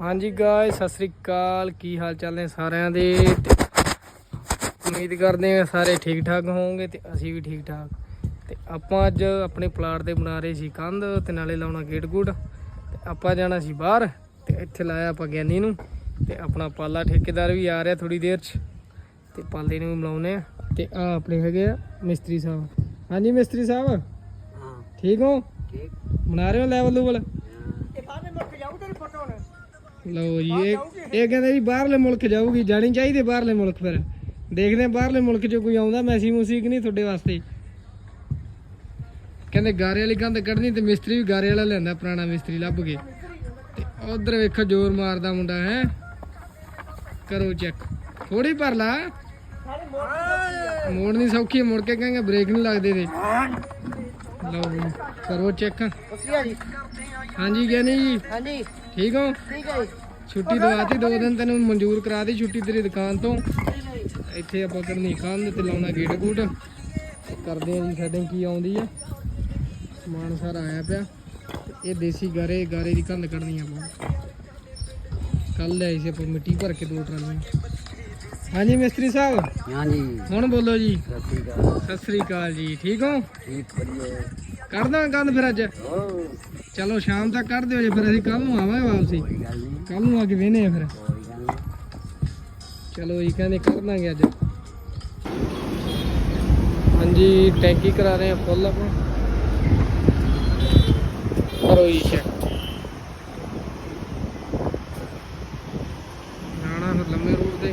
ਹਾਂਜੀ ਗਾਇਸ ਸਤਿ ਸ੍ਰੀ ਅਕਾਲ। ਕੀ ਹਾਲ ਚਾਲ ਨੇ ਸਾਰਿਆਂ ਦੇ? ਉਮੀਦ ਕਰਦੇ ਹਾਂ ਸਾਰੇ ਠੀਕ ਠਾਕ ਹੋਵੋਗੇ ਤੇ ਅਸੀਂ ਵੀ ਠੀਕ ਠਾਕ। ਤੇ ਆਪਾਂ ਅੱਜ ਆਪਣੇ ਪਲਾਟ ਤੇ ਬਣਾ ਰਹੇ ਸੀ ਕੰਧ ਤੇ ਨਾਲੇ ਲਾਉਣਾ ਗੇਟ ਗੂਟ। ਤੇ ਆਪਾਂ ਜਾਣਾ ਸੀ ਬਾਹਰ ਤੇ ਇੱਥੇ ਲਾਇਆ ਆਪਾਂ ਗਿਆਨੀ ਨੂੰ। ਤੇ ਆਪਣਾ ਪਾਲਾ ਠੇਕੇਦਾਰ ਵੀ ਆ ਰਿਹਾ ਥੋੜੀ ਦੇਰ ਚ। ਤੇ ਪਾਲੇ ਨੂੰ ਵੀ ਮਿਲਾਉਨੇ ਆ ਤੇ ਆ ਆਪਣੇ ਹੈਗੇ ਆ ਮਿਸਤਰੀ ਸਾਹਿਬ। ਹਾਂਜੀ ਮਿਸਤਰੀ ਸਾਹਿਬ ਹਾਂ। ਠੀਕ ਹੋ? ਠੀਕ। ਬਣਾ ਰਹੇ ਹੋ ਲੈਵਲ ਲੂਵਲ ਇਹ ਬਾਹਰ ਮੁੱਕ ਜਾਊ ਤੇਰੀ ਫੋਟੋ ਹੁਣ ਲਓ ਜੀ ਇਹ ਇਹ ਕਹਿੰਦੇ ਜੀ ਬਾਹਰਲੇ ਮੁਲਕ ਜਾਊਗੀ ਜਾਣੀ ਚਾਹੀਦੀ ਬਾਹਰਲੇ ਮੁਲਕ ਫਿਰ। ਦੇਖਦੇ ਹਾਂ ਬਾਹਰਲੇ ਮੁਲਕ 'ਚ ਕੋਈ ਆਉਂਦਾ ਮੈਸੀ ਮੂਸੀ ਕਿ ਨਹੀਂ ਤੁਹਾਡੇ ਵਾਸਤੇ। ਕਹਿੰਦੇ ਗਾਰੇ ਵਾਲੀ ਕੰਧ ਕੱਢਣੀ ਤੇ ਮਿਸਤਰੀ ਵੀ ਗਾਰੇ ਵਾਲਾ ਲੈਂਦਾ ਪੁਰਾਣਾ ਮਿਸਤਰੀ ਲੱਭ ਕੇ। ਤੇ ਉਧਰ ਵੇਖੋ ਜ਼ੋਰ ਮਾਰਦਾ ਮੁੰਡਾ ਹੈ। ਕਰੋ ਚੈੱਕ। ਥੋੜੀ ਭਰ ਲਾ। ਮੋੜਨੀ ਸੌਖੀ ਹੈ, ਮੁੜ ਕੇ ਕਹਿੰਗੇ ਬ੍ਰੇਕ ਨਹੀਂ ਲੱਗਦੇ ਤੇ ਲਓ ਜੀ ਕਰੋ ਚੈੱਕ। ਉਸਰੀਆ ਜੀ। ਹਾਂਜੀ ਗਿਆਨੀ ਜੀ। ਹਾਂਜੀ। ਠੀਕ ਹੋ? ਠੀਕ ਹੈ ਜੀ। ਛੁੱਟੀ ਦਵਾਤੀ ਦੋ ਦਿਨ ਤੈਨੂੰ ਮਨਜ਼ੂਰ ਕਰਾ ਦੀ ਛੁੱਟੀ ਤੇਰੀ ਦੁਕਾਨ ਤੋਂ। ਇੱਥੇ ਆਪਾਂ ਕਰਨੀ ਕੰਧ ਤੇ ਲਾਉਣਾ ਗੇਟ ਗੂਟ। ਕਰਦੇ ਆ ਜੀ ਸੈਟਿੰਗ ਕੀ ਆਉਂਦੀ ਆ। ਸਮਾਨ ਸਾਰਾ ਆਇਆ ਪਿਆ। ਇਹ ਦੇਸੀ ਗਾਰੇ ਗਾਰੇ ਦੀ ਕੰਧ ਕੱਢਣੀ ਆ ਆਪਾਂ ਕੱਲ ਲਿਆਈ ਸੀ ਆਪਾਂ ਮਿੱਟੀ ਭਰ ਕੇ ਦੋ ਟਰਾਲੀਆਂ। ਹਾਂਜੀ ਮਿਸਤਰੀ ਸਾਹਿਬ। ਹਾਂਜੀ। ਹੁਣ ਬੋਲੋ ਜੀ। ਸਤਿ ਸ਼੍ਰੀ ਅਕਾਲ। ਸਤਿ ਸ੍ਰੀ ਅਕਾਲ ਜੀ। ਠੀਕ ਹੋ? ਠੀਕ ਵਧੀਆ। ਕਰਦਾ ਕੰਧ ਫਿਰ ਅੱਜ? ਓ ਚਲੋ ਸ਼ਾਮ ਤੱਕ ਕਰ ਦਿਓ ਜੇ ਫਿਰ ਅਸੀਂ ਕੱਲ ਨੂੰ ਆਵਾਂਗੇ ਵਾਪਸੀ। ਕੋਈ ਗੱਲ ਨਹੀਂ। ਕੱਲ ਨੂੰ ਆ ਕੇ ਵੇਹਨੇ ਆ ਫਿਰ। ਕੋਈ ਗੱਲ ਨਹੀਂ। ਚਲੋ ਜੀ ਕਹਿੰਦੇ ਕਰ ਦਾਂਗੇ ਅੱਜ। ਹਾਂਜੀ ਟੈਂਕੀ ਕਰਾ ਰਹੇ ਆ ਫੁੱਲ ਆਪਾਂ। ਕਰੋ ਜੀ ਚੈੱਕ ਜਾਣਾ ਫਿਰ ਲੰਮੇ ਰੂਟ ਤੇ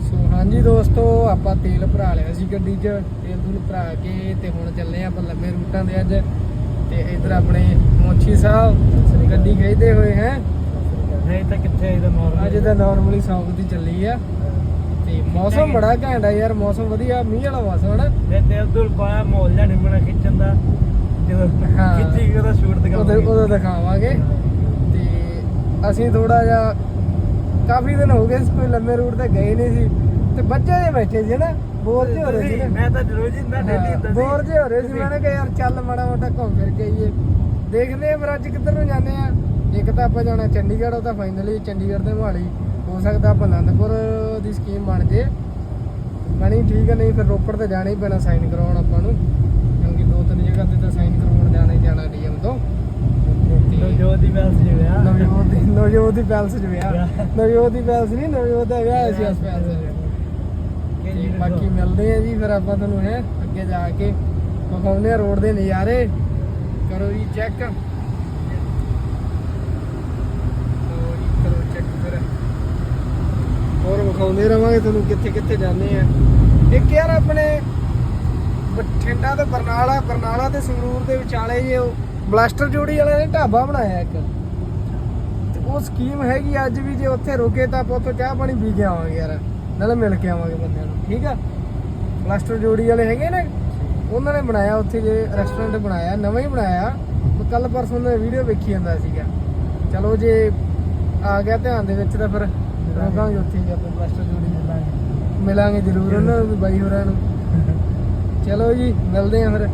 ਸੋ ਹਾਂਜੀ ਦੋਸਤੋ ਆਪਾਂ ਤੇਲ ਭਰਾ ਲਿਆ ਸੀ ਗੱਡੀ 'ਚ ਤੇਲ ਤੂਲ ਭਰਾ ਕੇ ਤੇ ਹੁਣ ਚੱਲੇ ਆਪਾਂ ਲੰਮੇ ਰੂਟਾਂ ਦੇ ਅੱਜ। ਤੇ ਇਧਰ ਆਪਣੇ ਮੋਚੀ ਸਾਹਿਬ ਗੱਡੀ ਖੇਦੇ ਹੋਏ ਹੈ। ਨਹੀਂ ਤਾਂ ਕਿੱਥੇ ਇਹਦਾ ਨਾਰਮਲ ਅੱਜ ਤਾਂ ਨਾਰਮਲੀ ਸੌਂਗ ਦੀ ਚੱਲੀ ਆ। ਤੇ ਮੌਸਮ ਬੜਾ ਘੈਂਟ ਆ ਯਾਰ ਮੌਸਮ ਵਧੀਆ ਮੀਂਹ ਵਾਲਾ ਮੌਸਮ ਹੈ ਨਾ ਤੇ ਅਬਦੁਲ ਪਾਇਆ ਜਾਂ ਨਹੀਂ ਬਣਾ ਖਿੱਚਣ ਦਾ। ਜਦੋਂ। ਖਿੱਚੀ ਉਹਦਾ ਸ਼ੂਟ ਦਿਖਾਵਾਂਗੇ। ਉਹਦੇ ਦਿਖਾਵਾਂਗੇ। ਤੇ ਅਸੀਂ ਥੋੜਾ ਜਿਹਾ ਕਾਫੀ ਦਿਨ ਹੋ ਗਏ ਕੋਈ ਲੰਮੇ ਰੂਟ ਤੇ ਗਏ ਨਹੀਂ ਸੀ। ਤੇ ਬੱਚੇ ਦੇ ਬੈਠੇ ਸੀ ਨਾ ਬੋਰ ਹੋ ਰਹੇ ਸੀ ਨਾ। ਮੈਂ ਤਾਂ ਰੋਜ਼ ਹੀ ਨਾ ਡੇਲੀ ਹੁੰਦਾ ਸੀ ਬੋਰ ਜਿਹੇ ਹੋ ਰਹੇ ਸੀ ਮੈਂ ਕਿਹਾ ਯਾਰ ਚੱਲ ਮਾੜਾ ਮੋਟਾ ਘੁੰਮ ਫਿਰ ਕੇ ਆਈਏ। ਦੇਖਦੇ ਆ ਫਿਰ ਅੱਜ ਕਿੱਧਰ ਨੂੰ ਜਾਂਦੇ ਆ ਇੱਕ ਤਾਂ ਆਪਾਂ ਜਾਣਾ ਚੰਡੀਗੜ੍ਹ ਉਹ ਤਾਂ ਫਾਈਨਲੀ ਚੰਡੀਗੜ੍ਹ ਤੇ ਮੋਹਾਲੀ। ਹੋ ਸਕਦਾ ਆਨੰਦਪੁਰ ਦੀ ਸਕੀਮ ਬਣ ਜੇ। ਬਣੀ ਠੀਕ ਹੈ ਨਹੀਂ ਫਿਰ ਰੋਪੜ ਤੇ ਜਾਣਾ ਹੀ ਪੈਣਾ ਸਾਈਨ ਕਰਾਉਣ ਆਪਾਂ ਨੂੰ। ਕਿਉਂਕਿ ਦੋ ਤਿੰਨ ਜਗ੍ਹਾ ਤੇ ਤਾਂ ਸਾਈਨ ਕਰਾਉਣ ਜਾਣਾ ਹੀ ਜਾਣਾ ਡੀਐਮ ਤੋਂ। ਲੋ ਜੋ ਦੀ ਬੈਲ ਸੀ ਵਿਆਹ। ਨਵਜੋਤ ਨਵਜੋਤ ਪੈਲਸ ਚ ਵਿਆਹ। ਨਵਜੋਤ ਪੈਲਸ ਨਹੀਂ ਨਵਜੋਤ ਦਾ ਵਿਆਹ ਸੀ ਪੈਲਸ ਚ। ਤੇ ਬਾਕੀ ਮਿਲਦੇ ਆ ਜੀ ਫਿਰ ਆਪਾਂ ਤੁਹਾਨੂੰ ਹੈ, ਅੱਗੇ ਜਾ ਕੇ ਵਿਖਾਉਂਦੇ ਆ ਰੋਡ ਦੇ ਨਜ਼ਾਰੇ। ਕਰੋ ਜੀ ਚੈੱਕ ਫਿਰ। ਹੋਰ ਵਿਖਾਉਂਦੇ ਰਵਾਂਗੇ ਤੁਹਾਨੂੰ ਕਿੱਥੇ ਕਿੱਥੇ ਜਾਂਦੇ ਆ। ਇੱਕ ਯਾਰ ਆਪਣੇ ਬਠਿੰਡਾ ਤੇ ਬਰਨਾਲਾ ਬਰਨਾਲਾ ਤੇ ਸੰਗਰੂਰ ਦੇ ਵਿਚਾਲੇ ਜੇ ਉਹ ਬਲਾਸਟਰ ਜੋੜੀ ਵਾਲਿਆਂ ਨੇ ਢਾਬਾ ਬਣਾਇਆ ਇੱਕ। ਤੇ ਉਹ ਸਕੀਮ ਹੈਗੀ ਅੱਜ ਵੀ, ਜੇ ਉੱਥੇ ਰੁਕੇ ਤਾਂ ਆਪਾਂ ਉੱਥੋਂ ਚਾਹ ਪਾਣੀ ਪੀ ਕੇ ਆਵਾਂਗੇ ਯਾਰ। ਨਾਲ ਮਿਲ ਕੇ ਆਵਾਂਗੇ ਬੰਦਿਆਂ ਨੂੰ, ਠੀਕ ਆ? ਪਲਾਸਟਰ ਜੋੜੀ ਵਾਲੇ ਹੈਗੇ ਨੇ, ਉਹਨਾਂ ਨੇ ਬਣਾਇਆ ਉੱਥੇ ਜੇ ਰੈਸਟੋਰੈਂਟ ਬਣਾਇਆ, ਨਵਾਂ ਹੀ ਬਣਾਇਆ। ਕੱਲ ਪਰਸੋਂ ਨੇ ਵੀਡੀਓ ਵੇਖੀ ਜਾਂਦਾ ਸੀਗਾ। ਚਲੋ ਜੇ ਆ ਗਿਆ ਧਿਆਨ ਦੇ ਵਿੱਚ ਤਾਂ ਫਿਰ ਰੋਕਾਂਗੇ ਉੱਥੇ ਹੀ ਆਪਾਂ ਪਲਾਸਟਰ ਜੋੜੀ ਮਿਲਾਂਗੇ। ਮਿਲਾਂਗੇ ਜ਼ਰੂਰ ਉਹਨਾਂ ਨੂੰ ਬਾਈ ਹੋਰਾਂ ਨੂੰ। ਚਲੋ ਜੀ, ਮਿਲਦੇ ਆ ਫਿਰ।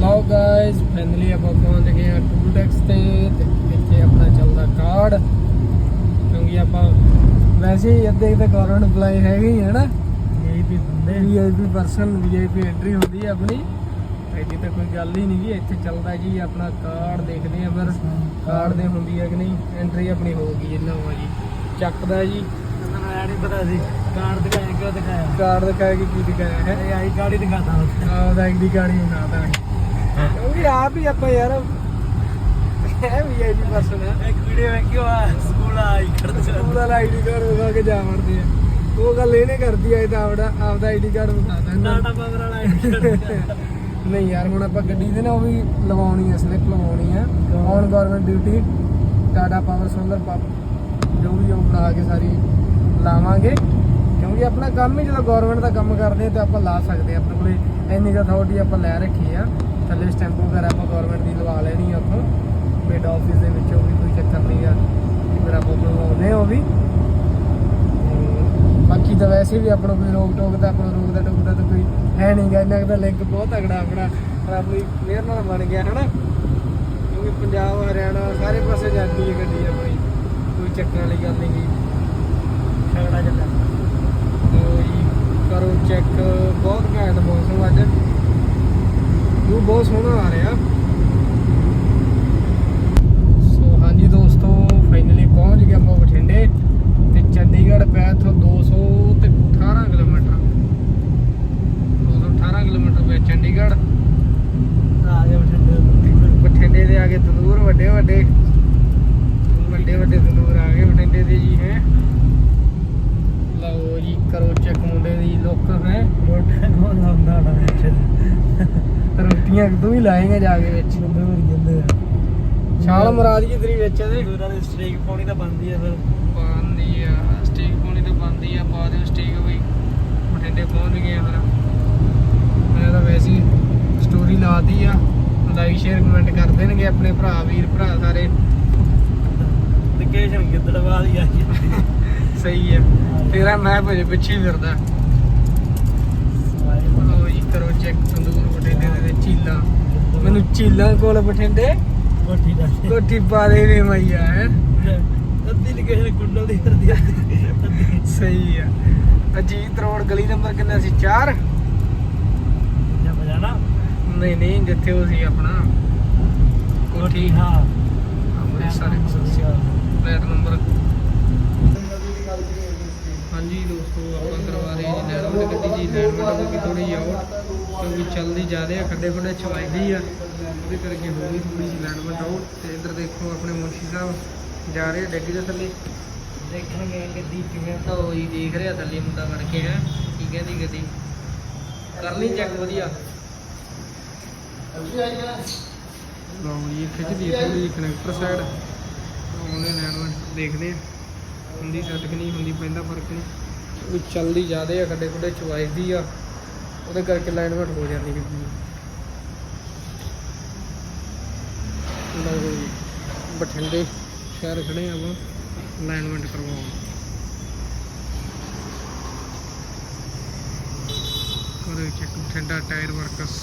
ਲਓ ਗਾਇਸ ਫਾਈਨਲੀ ਆਪਾਂ ਪਹੁੰਚ ਗਏ ਆ ਟੂਲ ਟੈਕਸ ਤੇ ਤੇ ਇੱਥੇ ਆਪਣਾ ਚੱਲਦਾ ਕਾਰਡ ਕਿਉਂਕਿ ਆਪਾਂ ਵੈਸੇ ਹੀ ਅੱਧੇ ਤਾਂ ਗਵਰਨਮੈਂਟ ਅਪਲਾਈ ਹੈਗੇ ਹੀ ਹੈ ਨਾ। ਇਹ ਵੀ ਬੰਦੇ। ਵੀਆਈਪੀ ਪਰਸਨ ਵੀਆਈਪੀ ਐਂਟਰੀ ਹੁੰਦੀ ਹੈ ਆਪਣੀ। ਐਡੀ ਤਾਂ ਕੋਈ ਗੱਲ ਹੀ ਨਹੀਂ ਜੀ ਇੱਥੇ ਚੱਲਦਾ ਜੀ ਆਪਣਾ ਕਾਰਡ ਦੇਖਦੇ ਆ ਫਿਰ। ਕਾਰਡ ਦੇ ਹੁੰਦੀ ਹੈ ਕਿ ਨਹੀਂ ਐਂਟਰੀ ਆਪਣੀ ਹੋ ਗਈ ਇਹਨਾਂ ਵਾ ਜੀ। ਚੱਕਦਾ ਜੀ। ਮੈਨੂੰ ਆਇਆ ਨਹੀਂ ਪਤਾ ਸੀ ਕਾਰਡ ਦਿਖਾਇਆ ਕਿਉਂ ਦਿਖਾਇਆ? ਕਾਰਡ ਦਿਖਾਇਆ ਕਿ ਕੀ ਦਿਖਾਇਆ ਹੈ? ਇਹ ਆਈ ਕਾਰਡ ਹੀ ਦਿਖਾਤਾ ਆਪਦਾ ਆਈਡੀ ਕਾਰਡ ਹੀ ਬਣਾਦਾ ਕਿਉਂਕਿ ਆਪ ਹੀ ਆਪਾਂ ਯਾਰ। ਹੈ ਵੀਆਈਪੀ ਪਰਸਨ ਹੈ ਇੱਕ ਵੀਡੀਓ ਵੇਖਿਓ ਆ ਆਈ ਕਰਦੇ ਉਹਦਾ ਆਈਡੀ ਕਾਰਡ ਵਿਖਾ ਕੇ ਜਾ ਵੜਦੇ ਆ। ਉਹ ਗੱਲ ਇਹਨੇ ਕਰਦੀ ਆ ਇਹ ਤਾਂ ਆਪਦਾ ਆਪਦਾ ਆਈਡੀ ਕਾਰਡ ਵਿਖਾਦਾ ਇਹਨਾਂ ਟਾਟਾ ਪਾਵਰ ਵਾਲਾ ਆਈ ਨਹੀਂ ਯਾਰ ਹੁਣ ਆਪਾਂ ਗੱਡੀ ਦੇ ਨਾ ਉਹ ਵੀ ਲਵਾਉਣੀ ਹੈ ਸਲਿੱਪ ਲਵਾਉਣੀ ਹੈ on government duty Tata power solar pump ਜੋ ਵੀ ਉਹ ਬਣਾ ਕੇ ਸਾਰੀ ਲਾਵਾਂਗੇ। ਕਿਉਂਕਿ ਆਪਣਾ ਕੰਮ ਹੀ ਜਦੋਂ ਗਵਰਨਮੈਂਟ ਦਾ ਕੰਮ ਕਰਦੇ ਆ ਤਾਂ ਆਪਾਂ ਲਾ ਸਕਦੇ ਆ। ਆਪਣੇ ਕੋਲੇ ਇੰਨੀ ਕੁ ਅਥਾਰਟੀ ਆਪਾਂ ਲੈ ਰੱਖੀ ਆ। ਥੱਲੇ ਸਟੈਂਪ ਵਗੈਰਾ ਆਪਾਂ ਗਵਰਨਮੈਂਟ ਦੀ ਲਵਾ ਲੈਣੀ ਆ ਆਪਾਂ ਮਿਡ ਆਫਿਸ ਦੇ ਵਿੱਚੋਂ ਵੀ ਕੋਈ ਚੱਕਰ ਨਹੀਂ ਆ। ਫਿਰ ਆਪਾਂ ਬਣਵਾਉਂਦੇ ਉਹ ਵੀ। ਬਾਕੀ ਤਾਂ ਵੈਸੇ ਵੀ ਆਪਣਾ ਕੋਈ ਰੋਕ ਟੋਕ ਤਾਂ ਆਪਣਾ ਰੋਕਦਾ ਟੋਕਦਾ ਤਾਂ ਕੋਈ ਹੈ ਨਹੀਂ ਗਾ। ਇਹਨਾਂ ਦਾ ਲਿੰਕ ਬਹੁਤ ਤਗੜਾ ਆਪਣਾ, ਰੱਬ ਦੀ ਮਿਹਰ ਨਾਲ ਬਣ ਗਿਆ, ਹਨਾ? ਕਿਉਂਕਿ ਪੰਜਾਬ, ਹਰਿਆਣਾ ਸਾਰੇ ਪਾਸੇ ਜਾਂਦੀ ਹੈ ਗੱਡੀ ਆਪਣੀ। ਕੋਈ ਚੱਕਰ ਵਾਲੀ ਗੱਲ ਨਹੀਂ ਗੀ। ਤਗੜਾ ਚੱਲਦਾ ਕਰੋ ਚੈੱਕ ਬਹੁਤ ਘੈਂਟ ਮੌਸਮ ਅੱਜ। ਉਹ ਬਹੁਤ ਸੋਹਣਾ ਆ ਰਿਹਾ। ਚੰਡੀਗੜ੍ਹ ਪੈ ਇੱਥੋਂ 200 ਤੇ 18 ਕਿਲੋਮੀਟਰ। 218 ਕਿਲੋਮੀਟਰ ਪੈ ਚੰਡੀਗੜ੍ਹ। ਆ ਗਿਆ ਬਠਿੰਡੇ ਦੇ ਆ ਗਏ ਤੰਦੂਰ ਵੱਡੇ ਵੱਡੇ। ਵੱਡੇ ਵੱਡੇ ਤੰਦੂਰ ਆ ਗਏ ਬਠਿੰਡੇ ਦੇ ਜੀ ਹੈ। ਲਓ ਜੀ ਕਰੋ ਚੈੱਕ ਮੁੰਡੇ ਦੀ ਲੁੱਕ ਹੈ। ਰੋਟਾ ਕੋਲ ਲਾਉਂਦਾ ਨਾ ਵਿੱਚ? ਰੋਟੀਆਂ ਤੂੰ ਹੀ ਲਾਏਗਾ ਜਾ ਕੇ ਵਿੱਚ। ਬੰਦੇ ਮਰ ਜਾਂਦੇ ਆ। ਛਾਲ ਮਰਾ ਦੀ ਤੇਰੀ ਵਿੱਚ ਇਹਦੇ ਦੂਰਾਂ ਦੀ ਸਟ੍ਰੀਕ ਪਾਉਣੀ ਤਾਂ ਬੰਦੀ ਆ ਫਿਰ। ਪਾਉਂਦੀ ਆ। ਸਟੇਕ ਪਾਉਣੀ ਤਾਂ ਬੰਦੀ ਆ ਪਾ ਦਿਓ ਸਟੇਕ ਵੀ। ਬਠਿੰਡੇ ਪਹੁੰਚ ਗਏ ਆ ਫਿਰ। ਮੈਂ ਤਾਂ ਵੈਸੇ ਹੀ ਸਟੋਰੀ ਲਾਤੀ ਆ ਲਾਈਕ ਸ਼ੇਅਰ ਕਮੈਂਟ ਕਰ ਦੇਣਗੇ ਆਪਣੇ ਭਰਾ ਵੀਰ ਭਰਾ ਸਾਰੇ। ਲੋਕੇਸ਼ਨ ਗਿੱਦੜਵਾਲ ਹੀ ਆਈ ਜਾਂਦੀ ਸਹੀ ਆ। ਤੇਰਾ ਮੈਂ ਭਜੇ ਪਿੱਛੇ ਹੀ ਫਿਰਦਾ। ਲਓ ਜੀ ਕਰੋ ਚੈੱਕ ਤੰਦੂਰ ਬਠਿੰਡੇ ਦੇ ਚੀਲਾ ਮੈਨੂੰ ਚੀਲਾ ਕੋਲ ਬਠਿੰਡੇ। ਕੋਠੀ ਦਾ। ਕੋਠੀ ਪਾ ਦੇ ਵੇ ਮਈਆ ਹੈ ਅੱਧੀ ਲੋਕੇਸ਼ਨ ਕੁੰਡਲ ਦੀ ਕਰਦੀ ਅੱਧੀ ਸਹੀ ਆ। ਅਜੀਤ ਰੋਡ ਗਲੀ ਨੰਬਰ ਕਿੰਨਾ ਸੀ? 4 ਜਾਂ ਬਜਾਣਾ? ਨਹੀਂ ਨਹੀਂ ਜਿੱਥੇ ਉਹ ਸੀ ਆਪਣਾ। ਕੋਠੀ। ਹਾਂ। ਅੰਮ੍ਰਿਤਸਰ। 180 flat number. ਹਾਂਜੀ ਦੋਸਤੋ ਆਪਾਂ ਕਰਵਾ ਰਹੇ ਜੀ ਲੈਣਵਟ ਗੱਡੀ ਜੀ। ਲੈਣਵਟ ਹੋ ਗਈ ਥੋੜੀ ਆਊਟ ਕਿਉਂਕਿ ਚੱਲਦੀ ਜ਼ਿਆਦਾ ਆ ਖੱਡੇ ਖੱਡੇ ਚਵਾਈਦੀ ਆ। ਉਹਦੇ ਕਰਕੇ ਹੋ ਗਈ ਥੋੜੀ ਜਿਹੀ ਲੈਣਵਟ ਆਊਟ ਤੇ ਇੱਧਰ ਦੇਖੋ ਆਪਣੇ ਮੁਨਸ਼ੀ ਸਾਹਿਬ ਜਾ ਰਹੇ ਡੱਗੀ ਦੇ ਥੱਲੇ। ਦੇਖਣਗੇ ਗੱਡੀ ਕਿਵੇਂ ਤਾਂ ਉਹ ਹੀ ਦੇਖ ਰਿਹਾ ਥੱਲੇ ਮੁੰਡਾ ਵੜ ਕੇ ਹੈ। ਕੀ ਕਹਿੰਦੀ ਗੱਡੀ ਕਰ ਲਈ ਚੈੱਕ ਵਧੀਆ। ਲਓ ਜੀ ਖਿੱਚਦੀ ਹੈ ਥੋੜੀ ਕਨੈਕਟਰ ਸਾਈਡ ਉਹਨੇ ਲੈਣਵਟ ਦੇਖਦੇ ਆ। ਹੁੰਦੀ ਸੈੱਟ ਕਿ ਨਹੀਂ ਹੁੰਦੀ ਪੈਂਦਾ ਫ਼ਰਕ ਨਹੀਂ। ਵੀ ਚੱਲਦੀ ਜ਼ਿਆਦੇ ਆ ਖੱਡੇ ਖੁੱਡੇ ਚਵਾਈਦੀ ਆ। ਉਹਦੇ ਕਰਕੇ ਲਾਈਨਮੈਂਟ ਹੋ ਜਾਂਦੀ ਗੱਡੀ ਲਓ ਜੀ ਬਠਿੰਡੇ ਸ਼ਹਿਰ ਖੜੇ ਆ ਆਪਾਂ। ਲਾਈਨਮੈਂਟ ਕਰਵਾਉਣ ਕਰੋ check Bathinda tyre works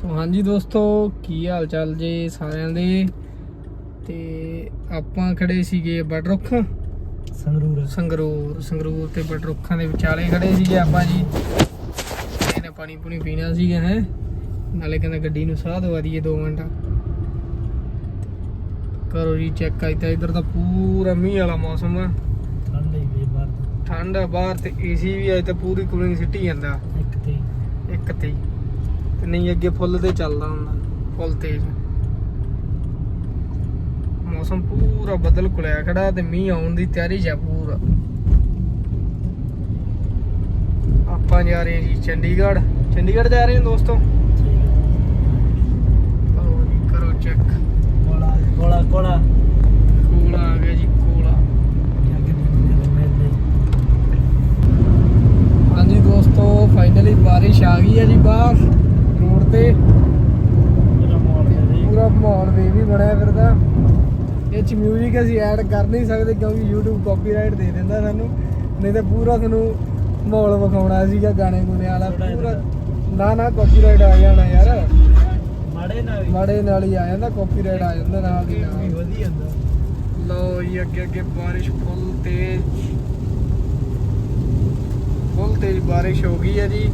so ਹਾਂਜੀ ਦੋਸਤੋ ਕੀ ਹਾਲ ਚਾਲ ਜੀ ਸਾਰਿਆਂ ਦੇ? ਤੇ ਆਪਾਂ ਖੜੇ ਸੀਗੇ ਬੜਰੁੱਖ ਸੰਗਰੂਰ। ਸੰਗਰੂਰ ਸੰਗਰੂਰ ਤੇ ਬੜਰੁੱਖਾਂ ਦੇ ਵਿਚਾਲੇ ਖੜੇ ਸੀਗੇ ਆਪਾਂ ਜੀ। ਇਹਨੇ ਪਾਣੀ ਪੂਣੀ ਪੀਣਾ ਸੀਗਾ ਹੈ। ਨਾਲੇ ਕਹਿੰਦਾ ਗੱਡੀ ਨੂੰ ਸਾਹ ਦਵਾ ਦਈਏ 2 ਮਿੰਟ। ਕਰੋ ਜੀ ਚੈੱਕ ਆਇਤਾ ਇਧਰ ਤਾਂ ਪੂਰਾ ਮੀਂਹ ਵਾਲਾ ਮੌਸਮ ਆ। ਠੰਡ ਹੀ ਵੀ ਬਾਹਰ ਤੋਂ। ਠੰਡ ਆ ਬਾਹਰ ਤੇ ਏਸੀ ਵੀ ਆਏ ਤਾਂ ਪੂਰੀ ਕੂਲਿੰਗ ਸਿੱਟੀ ਜਾਂਦਾ। ਇੱਕ ਤੇ। ਇੱਕ ਤੇ ਨਹੀਂ ਅੱਗੇ ਫੁੱਲ ਤੇ ਚੱਲਦਾ ਹੁੰਦਾ ਫੁੱਲ ਤੇਜ਼। ਮੌਸਮ ਪੂਰਾ ਬੱਦਲ ਕੁਲਿਆ ਖੜਾ ਤੇ ਮੀਂਹ ਆਉਣ ਦੀ ਤਿਆਰੀ ਜਾ ਪੂਰਾ। ਆਪਾਂ ਜਾ ਰਹੇ ਹਾਂ ਜੀ ਚੰਡੀਗੜ੍ਹ। ਚੰਡੀਗੜ੍ਹ ਜਾ ਰਹੇ ਹਾਂ ਦੋਸਤੋ ਠੀਕ ਹੈ ਲਓ ਜੀ ਕਰੋ ਚੈੱਕ ਕੋਲਾ ਕੋਲਾ ਕੋਲਾ ਕੋਲਾ ਆ ਗਿਆ ਜੀ ਕੋਲਾ ਕਿਆ ਕਹਿੰਦੇ ਨੇ ਮੈਂ ਹਾਂਜੀ ਦੋਸਤੋ ਫਾਈਨਲੀ ਬਾਰਿਸ਼ ਆ ਗਈ ਹੈ ਜੀ ਬਾਹਰ ਰੋਡ ਤੇ ਪੂਰਾ ਮੋੜ ਗਿਆ ਜੀ ਪੂਰਾ ਮਾਹੌਲ ਵੇ ਵੀ ਬਣਿਆ ਫਿਰਦਾ ਇਹ ਚ ਮਿਊਜ਼ਿਕ ਅਸੀਂ ਐਡ ਕਰ ਨਹੀਂ ਸਕਦੇ ਕਿਉਂਕਿ YouTube ਕਾਪੀਰਾਈਟ ਦੇ ਦਿੰਦਾ ਸਾਨੂੰ। ਨਹੀਂ ਤਾਂ ਪੂਰਾ ਤੁਹਾਨੂੰ ਮਾਹੌਲ ਵਿਖਾਉਣਾ ਸੀਗਾ ਗਾਣੇ ਗੁਣੇ ਵਾਲਾ ਪੂਰਾ। ਨਾ ਨਾ ਕਾਪੀਰਾਈਟ ਆ ਜਾਣਾ ਯਾਰ। ਮਾੜੇ ਨਾ ਵੀ ਮਾੜੇ ਨਾਲ ਹੀ ਆ ਜਾਂਦਾ ਕਾਪੀਰਾਈਟ ਆ ਜਾਂਦਾ ਨਾਲ ਦੀ ਨਾਲ। ਵਧੀਆ ਹੁੰਦਾ। ਲਓ ਜੀ ਅੱਗੇ ਅੱਗੇ ਬਾਰਿਸ਼ ਫੁੱਲ ਤੇਜ਼। ਫੁੱਲ ਤੇਜ਼ ਬਾਰਿਸ਼ ਹੋ ਗਈ ਹੈ ਜੀ।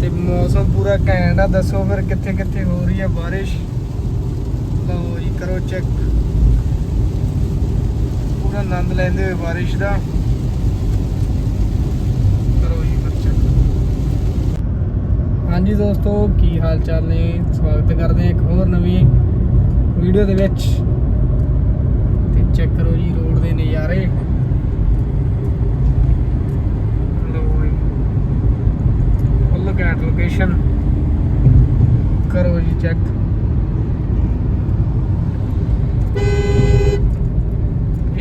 ਤੇ ਮੌਸਮ ਪੂਰਾ ਘੈਂਟ ਆ ਦੱਸੋ ਫਿਰ ਕਿੱਥੇ ਕਿੱਥੇ ਹੋ ਰਹੀ ਹੈ ਬਾਰਿਸ਼? ਲਓ ਜੀ ਕਰੋ ਚੈੱਕ ਪੂਰਾ ਆਨੰਦ ਲੈਂਦੇ ਹੋਏ ਬਾਰਿਸ਼ ਦਾ। ਕਰੋ ਜੀ check। ਹਾਂਜੀ ਦੋਸਤੋ ਕੀ ਹਾਲ ਚਾਲ ਨੇ? ਸਵਾਗਤ ਕਰਦੇ ਹਾਂ ਇੱਕ ਹੋਰ ਨਵੀਂ ਵੀਡੀਓ ਦੇ ਵਿੱਚ। ਤੇ ਚੈੱਕ ਕਰੋ ਜੀ ਰੋਡ ਦੇ ਨਜ਼ਾਰੇ। ਲੋਕੇਸ਼ਨ ਕਰੋ ਜੀ ਚੈੱਕ।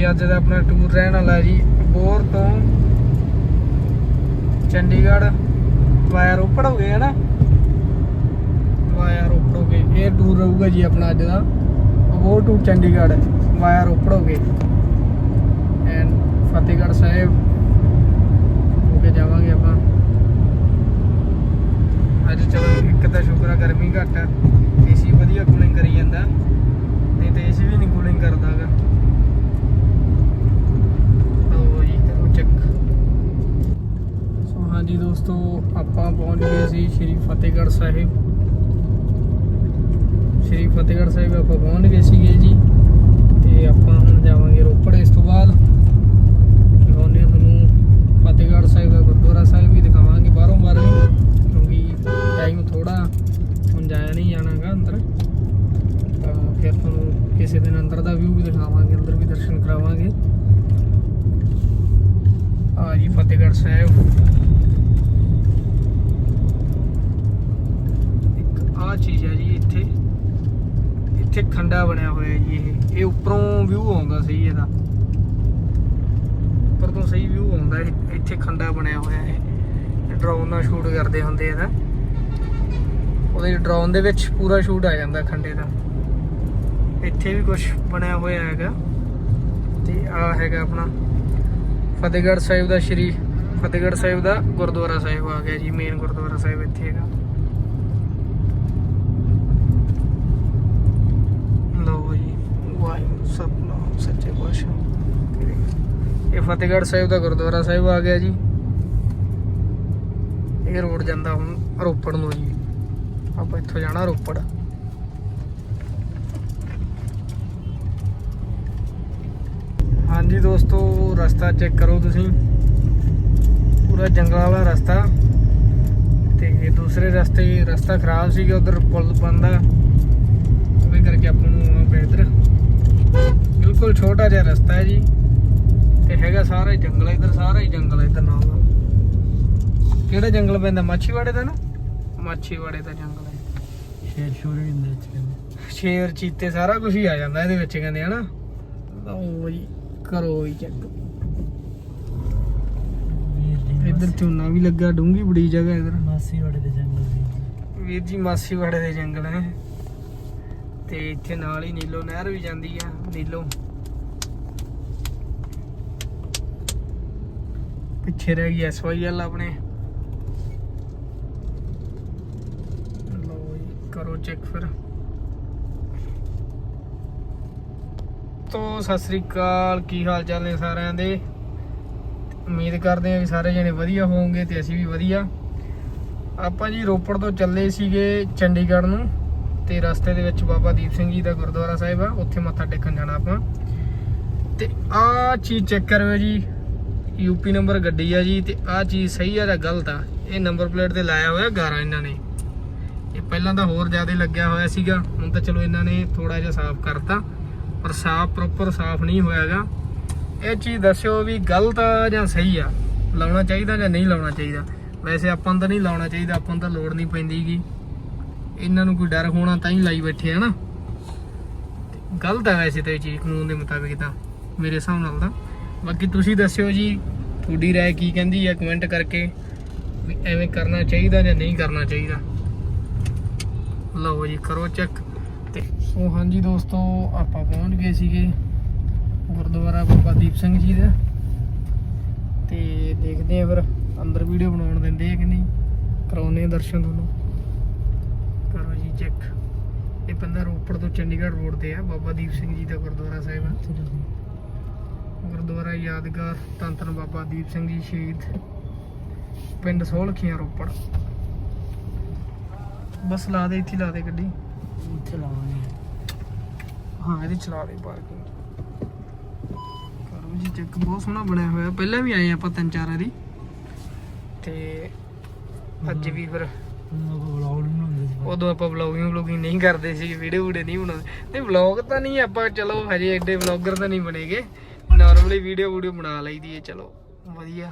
ਇਹ ਅੱਜ ਦਾ ਆਪਣਾ ਟੂਰ ਰਹਿਣ ਵਾਲਾ ਜੀ, ਬੋਰ ਤੋਂ ਚੰਡੀਗੜ੍ਹ ਵਾਇਆ ਰੋਪੜ ਹੋ ਗਏ, ਹੈ ਨਾ? ਵਾਇਆ ਰੋਪੜ ਹੋ ਗਏ। ਇਹ ਟੂਰ ਰਹੂਗਾ ਜੀ ਆਪਣਾ ਅੱਜ ਦਾ। ਅਬੋਰ ਟੂ ਚੰਡੀਗੜ੍ਹ ਵਾਇਆ ਰੋਪੜ ਹੋ ਗਏ। ਐਂਡ ਫਤਿਹਗੜ੍ਹ ਸਾਹਿਬ ਹੋ ਕੇ ਜਾਵਾਂਗੇ ਆਪਾਂ। ਅੱਜ ਚਲੋ ਇੱਕ ਤਾਂ ਸ਼ੁਕਰ ਆ, ਗਰਮੀ ਘੱਟ ਆ। ਏਸੀ ਵਧੀਆ ਕੂਲਿੰਗ ਕਰੀ ਜਾਂਦਾ। ਨਹੀਂ ਤੇ ਏਸੀ ਵੀ ਨਹੀਂ ਕੂਲਿੰਗ ਕਰਦਾ ਲਓ ਜੀ ਕਰੋ ਚੈੱਕ ਸੋ ਹਾਂਜੀ ਦੋਸਤੋ ਆਪਾਂ ਪਹੁੰਚ ਗਏ ਸੀ ਸ਼੍ਰੀ ਫਤਿਹਗੜ੍ਹ ਸਾਹਿਬ। ਸ਼੍ਰੀ ਫਤਿਹਗੜ੍ਹ ਸਾਹਿਬ ਆਪਾਂ ਪਹੁੰਚ ਗਏ ਸੀਗੇ ਜੀ ਤੇ ਆਪਾਂ ਹੁਣ ਜਾਵਾਂਗੇ ਰੋਪੜ। ਇਸ ਤੋਂ ਬਾਅਦ ਦਿਖਾਉਂਦੇ ਹਾਂ ਤੁਹਾਨੂੰ ਫਤਿਹਗੜ੍ਹ ਸਾਹਿਬ ਦਾ ਗੁਰਦੁਆਰਾ ਸਾਹਿਬ ਵੀ ਦਿਖਾਵਾਂਗੇ ਬਾਹਰੋਂ ਬਾਹਰ ਕਿਉਂਕਿ ਟਾਈਮ ਥੋੜਾ ਹੁਣ ਜਾਇਆ ਨਹੀਂ ਜਾਣਾਗਾ ਅੰਦਰ। ਤਾਂ ਫਿਰ ਤੁਹਾਨੂੰ ਕਿਸੇ ਦਿਨ ਅੰਦਰ ਦਾ ਵਿਊ ਵੀ ਦਿਖਾਵਾਂਗੇ, ਅੰਦਰ ਵੀ ਦਰਸ਼ਨ ਕਰਾਵਾਂਗੇ। ਆ ਜੀ ਫਤਿਹਗੜ੍ਹ ਸਾਹਿਬ। ਆਹ ਚੀਜ਼ ਹੈ ਜੀ ਇੱਥੇ। ਇੱਥੇ ਖੰਡਾ ਬਣਿਆ ਹੋਇਆ ਜੀ ਇਹ। ਇਹ ਉੱਪਰੋਂ ਵਿਊ ਆਉਂਦਾ ਸਹੀ ਇਹਦਾ। ਉੱਪਰ ਤੋਂ ਸਹੀ ਵਿਊ ਆਉਂਦਾ ਇੱਥੇ ਖੰਡਾ ਬਣਿਆ ਹੋਇਆ ਹੈ ਡਰੋਨ ਨਾਲ ਸ਼ੂਟ ਕਰਦੇ ਹੁੰਦੇ ਇਹਦਾ ਉਹਦੇ ਡਰੋਨ ਦੇ ਵਿੱਚ ਪੂਰਾ ਸ਼ੂਟ ਆ ਜਾਂਦਾ ਖੰਡੇ ਦਾ। ਇੱਥੇ ਵੀ ਕੁਝ ਬਣਿਆ ਹੋਇਆ ਹੈਗਾ। ਤੇ ਆ ਹੈਗਾ ਆਪਣਾ ਫਤਿਹਗੜ੍ਹ ਸਾਹਿਬ ਦਾ ਸ਼੍ਰੀ ਫਤਿਹਗੜ੍ਹ ਸਾਹਿਬ ਦਾ ਗੁਰਦੁਆਰਾ ਸਾਹਿਬ ਆ ਗਿਆ ਜੀ ਮੇਨ ਗੁਰਦੁਆਰਾ ਸਾਹਿਬ ਇੱਥੇ ਹੈਗਾ ਲਓ ਜੀ ਵਾਹਿਗੁਰੂ ਸਤਨਾਮ, ਸੱਚੇ ਪਾਤਸ਼ਾਹ। ਇਹ ਫਤਿਹਗੜ੍ਹ ਸਾਹਿਬ ਦਾ ਗੁਰਦੁਆਰਾ ਸਾਹਿਬ ਆ ਗਿਆ ਜੀ। ਇਹ ਰੋਡ ਜਾਂਦਾ ਹੁਣ ਰੋਪੜ ਨੂੰ ਜੀ। ਆਪਾਂ ਇੱਥੋਂ ਜਾਣਾ ਰੋਪੜ। ਹਾਂਜੀ ਦੋਸਤੋ, ਰਸਤਾ ਚੈੱਕ ਕਰੋ ਤੁਸੀਂ। ਪੂਰਾ ਜੰਗਲਾਂ ਵਾਲਾ ਰਸਤਾ। ਤੇ ਦੂਸਰੇ ਰਸਤੇ ਰਸਤਾ ਖਰਾਬ ਸੀਗਾ, ਉਧਰ ਪੁਲ ਬੰਦਾ ਉਹਦੇ ਕਰਕੇ ਆਪਾਂ ਨੂੰ ਆਉਣਾ ਪਿਆ ਇੱਧਰ ਬਿਲਕੁਲ ਛੋਟਾ ਜਿਹਾ ਰਸਤਾ ਹੈ ਜੀ। ਤੇ ਹੈਗਾ ਸਾਰਾ ਹੀ ਜੰਗਲ ਹੈ ਇੱਧਰ ਸਾਰਾ ਹੀ ਜੰਗਲ ਹੈ ਇੱਧਰ ਨਾਲ ਕਿਹੜਾ ਜੰਗਲ ਪੈਂਦਾ? ਮਾਛੀਵਾੜੇ ਦਾ ਨਾ? ਮਾਛੀਵਾੜੇ ਦਾ ਜੰਗਲ ਹੈ। ਸ਼ੇਰ ਸ਼ੂਰ ਵੀ ਹੁੰਦੇ ਚ ਕਹਿੰਦੇ। ਸ਼ੇਰ ਚੀਤੇ ਸਾਰਾ ਕੁਝ ਹੀ ਆ ਜਾਂਦਾ ਇਹਦੇ ਵਿੱਚ ਕਹਿੰਦੇ ਹਨਾ? ਲਓ ਜੀ ਕਰੋ ਜੀ ਚੈੱਕ ਇੱਧਰ ਝੋਨਾ ਵੀ ਲੱਗਾ ਡੂੰਗੀ ਬੜੀ ਜਗ੍ਹਾ ਇੱਧਰ। ਮਾਸੀ ਵਾੜੇ ਦੇ ਜੰਗਲ ਦੀ ਵੀਰ ਜੀ ਮਾਸੀਵਾੜੇ ਦੇ ਜੰਗਲ ਹੈ। ਤੇ ਇੱਥੇ ਨਾਲ ਹੀ ਨੀਲੋ ਨਹਿਰ ਵੀ ਜਾਂਦੀ ਆ, ਨੀਲੋ। ਪਿੱਛੇ ਰਹਿ ਗਈ ਐਸਵਾਈਐਲ ਆਪਣੇ। ਲਓ ਜੀ, ਕਰੋ ਚੈੱਕ ਫਿਰ। ਤੋ, ਸਤਿ ਸ੍ਰੀ ਅਕਾਲ, ਕੀ ਹਾਲ ਚਾਲ ਨੇ ਸਾਰਿਆਂ ਦੇ? ਉਮੀਦ ਕਰਦੇ ਹਾਂ ਵੀ ਸਾਰੇ ਜਣੇ ਵਧੀਆ ਹੋਵੋਗੇ ਤੇ ਅਸੀਂ ਵੀ ਵਧੀਆ। ਆਪਾਂ ਜੀ ਰੋਪੜ ਤੋਂ ਚੱਲੇ ਸੀਗੇ ਚੰਡੀਗੜ੍ਹ ਨੂੰ। ਤੇ ਰਸਤੇ ਦੇ ਵਿੱਚ ਬਾਬਾ ਦੀਪ ਸਿੰਘ ਜੀ ਦਾ ਗੁਰਦੁਆਰਾ ਸਾਹਿਬ ਆ, ਉੱਥੇ ਮੱਥਾ ਟੇਕਣ ਜਾਣਾ ਆਪਾਂ। ਤੇ ਆਹ ਚੀਜ਼ ਚੈੱਕ ਕਰਿਓ ਜੀ ਯੂਪੀ ਨੰਬਰ ਗੱਡੀ ਆ ਜੀ, ਤੇ ਆਹ ਚੀਜ਼ ਸਹੀ ਆ ਜਾਂ ਗਲਤ ਆ, ਇਹ ਨੰਬਰ ਪਲੇਟ ਤੇ ਲਾਇਆ ਹੋਇਆ ਗਾਰਾ ਇਹਨਾਂ ਨੇ। ਇਹ ਪਹਿਲਾਂ ਤਾਂ ਹੋਰ ਜ਼ਿਆਦਾ ਲੱਗਿਆ ਹੋਇਆ ਸੀਗਾ, ਹੁਣ ਤਾਂ ਚਲੋ ਇਹਨਾਂ ਨੇ ਥੋੜਾ ਜਿਹਾ ਸਾਫ਼ ਕਰਤਾ, ਪਰ ਸਾਫ਼ ਪ੍ਰੋਪਰ ਸਾਫ਼ ਨਹੀਂ ਹੋਇਆਗਾ। ਇਹ ਚੀਜ਼ ਦੱਸਿਓ ਵੀ ਗਲਤ ਆ ਜਾਂ ਸਹੀ ਆ, ਲਾਉਣਾ ਚਾਹੀਦਾ ਜਾਂ ਨਹੀਂ ਲਾਉਣਾ ਚਾਹੀਦਾ। ਵੈਸੇ ਆਪਾਂ ਨੂੰ ਤਾਂ ਨਹੀਂ ਲਾਉਣਾ ਚਾਹੀਦਾ, ਆਪਾਂ ਨੂੰ ਤਾਂ ਲੋੜ ਨਹੀਂ ਪੈਂਦੀਗੀ। ਇਹਨਾਂ ਨੂੰ ਕੋਈ ਡਰ ਹੋਣਾ ਤਾਂ ਹੀ ਲਾਈ ਬੈਠੇ ਆ ਨਾ। ਗਲਤ ਆ ਵੈਸੇ ਤਾਂ ਇਹ ਚੀਜ਼ ਕਾਨੂੰਨ ਦੇ ਮੁਤਾਬਿਕ ਤਾਂ, ਮੇਰੇ ਹਿਸਾਬ ਨਾਲ ਤਾਂ। ਬਾਕੀ ਤੁਸੀਂ ਦੱਸਿਓ ਜੀ, ਤੁਹਾਡੀ ਰਾਏ ਕੀ ਕਹਿੰਦੀ ਹੈ ਕਮੈਂਟ ਕਰਕੇ ਵੀ ਐਵੇਂ ਕਰਨਾ ਚਾਹੀਦਾ ਜਾਂ ਨਹੀਂ ਕਰਨਾ ਚਾਹੀਦਾ। ਲਓ ਜੀ, ਕਰੋ ਚੈੱਕ ਤੇ ਸੋ ਹਾਂਜੀ ਦੋਸਤੋ, ਆਪਾਂ ਪਹੁੰਚ ਗਏ ਸੀਗੇ ਗੁਰਦੁਆਰਾ ਬਾਬਾ ਦੀਪ ਸਿੰਘ ਜੀ ਦਾ। ਤੇ ਦੇਖਦੇ ਆ ਫਿਰ, ਅੰਦਰ ਵੀਡੀਓ ਬਣਾਉਣ ਦਿੰਦੇ ਆ ਕਿ ਨਹੀਂ ਕਰਾਉਨੇ ਆ ਦਰਸ਼ਨ ਤੁਹਾਨੂੰ। ਜੀ ਚੈੱਕ ਇਹ ਪੈਂਦਾ ਰੋਪੜ ਤੋਂ ਚੰਡੀਗੜ੍ਹ ਰੋਡ ਤੇ ਆ ਬਾਬਾ ਦੀਪ ਸਿੰਘ ਜੀ ਦਾ ਗੁਰਦੁਆਰਾ ਸਾਹਿਬ ਆ। ਗੁਰਦੁਆਰਾ ਯਾਦਗਾਰ ਧੰਨ ਬਾਬਾ ਦੀਪ ਸਿੰਘ ਜੀ ਸ਼ਹੀਦ। ਪਿੰਡ ਸੋਲਖੀਆਂ ਰੋਪੜ। ਬਸ ਲਾ ਦੇ ਇੱਥੇ ਲਾ ਦੇ ਗੱਡੀ। ਉੱਥੇ ਲਾਵਾਂਗੇ ਹਾਂ। ਇਹਦੀ ਚਲਾ ਦੇ ਪਾਰਕਿੰਗ ਕਰੋ ਜੀ ਚੈੱਕ ਬਹੁਤ ਸੋਹਣਾ ਬਣਿਆ ਹੋਇਆ। ਪਹਿਲਾਂ ਵੀ ਆਏ ਆਪਾਂ ਤਿੰਨ ਚਾਰ ਵਾਰੀ। ਤੇ ਅੱਜ ਵੀ ਫਿਰ ਉਹ ਵਲੌਗ ਸੀ ਉਦੋਂ ਆਪਾਂ ਵਲੌਗਿੰਗ ਵਲੌਗਿੰਗ ਨਹੀਂ ਕਰਦੇ ਸੀ ਵੀਡੀਓ ਵੀਡੀਓ ਨਹੀਂ ਬਣਾਉਂਦੇ। ਨਹੀਂ ਵਲੌਗ ਤਾਂ ਨਹੀਂ, ਆਪਾਂ ਚਲੋ ਹਜੇ ਐਡੇ ਵਲੌਗਰ ਤਾਂ ਨਹੀਂ ਬਣੇਗੇ। ਨਾਰਮਲੀ ਵੀਡੀਓ ਵੀਡੀਓ ਬਣਾ ਲਈਦੀ ਹੈ ਚਲੋ, ਵਧੀਆ।